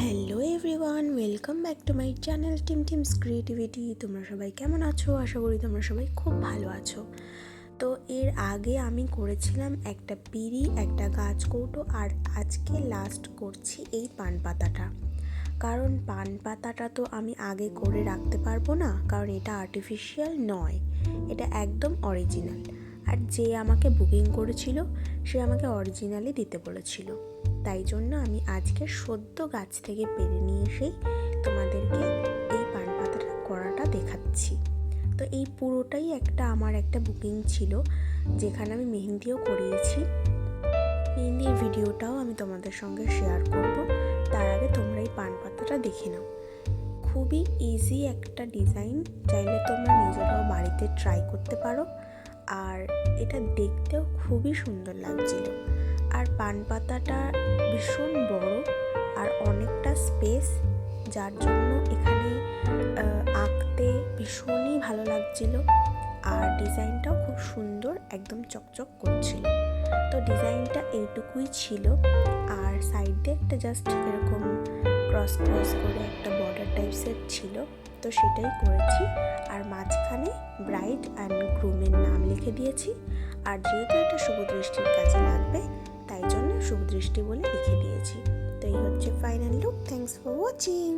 Hello everyone welcome back to my channel team teams creativity তোমরা সবাই কেমন আছো? আশা করি তোমরা সবাই খুব ভালো আছো। তো এর আগে আমি করেছিলাম একটা পিড়ি, একটা গাছ কৌটো আর আজকে লাস্ট করছি এই পান পাতাটা। কারণ পান পাতাটা তো আমি আগে করে রাখতে পারব না, কারণ এটা আর্টিফিশিয়াল নয়, এটা একদম অরিজিনাল আর যে আমাকে বুকিং করেছিল, সে আমাকে অরিজিনালি দিতে বলেছিল। তাই জন্য আমি আজকে সদ্য গাছ থেকে পেরে নিয়ে এসেই তোমাদেরকে এই পান পাতাটা করাটা দেখাচ্ছি। তো এই পুরোটাই একটা আমার একটা বুকিং ছিল, যেখানে আমি মেহেন্দিও করিয়েছি। মেহেন্দির ভিডিওটাও আমি তোমাদের সঙ্গে শেয়ার করব। তার আগে তোমরা এই পান পাতাটা দেখে নাও। খুবই ইজি একটা ডিজাইন চাইলে তোমরা নিজেরাও বাড়িতে ট্রাই করতে পারো। আর এটা দেখতেও খুবই সুন্দর লাগছিল। আর পান পাতাটা ভীষণ বড় আর অনেকটা স্পেস যার জন্য এখানে আঁকতে ভীষণই ভালো লাগছিল আর ডিজাইনটাও খুব সুন্দর, একদম চকচক করছিল। তো ডিজাইনটা এইটুকুই ছিল আর সাইড একটা জাস্ট এরকম ক্রস ক্রস করে একটা বর্ডার টাইপসের ছিল। তো সেটাই করেছি আর মাঝখানে ব্রাইড অ্যান্ড গ্রুমের নাম লিখে দিয়েছি। আর যেহেতু এটা শুভ দৃষ্টির কাজে লাগবে তাই শুভ দৃষ্টি বলে লিখে দিয়েছি। তো এই হচ্ছে final look thanks for watching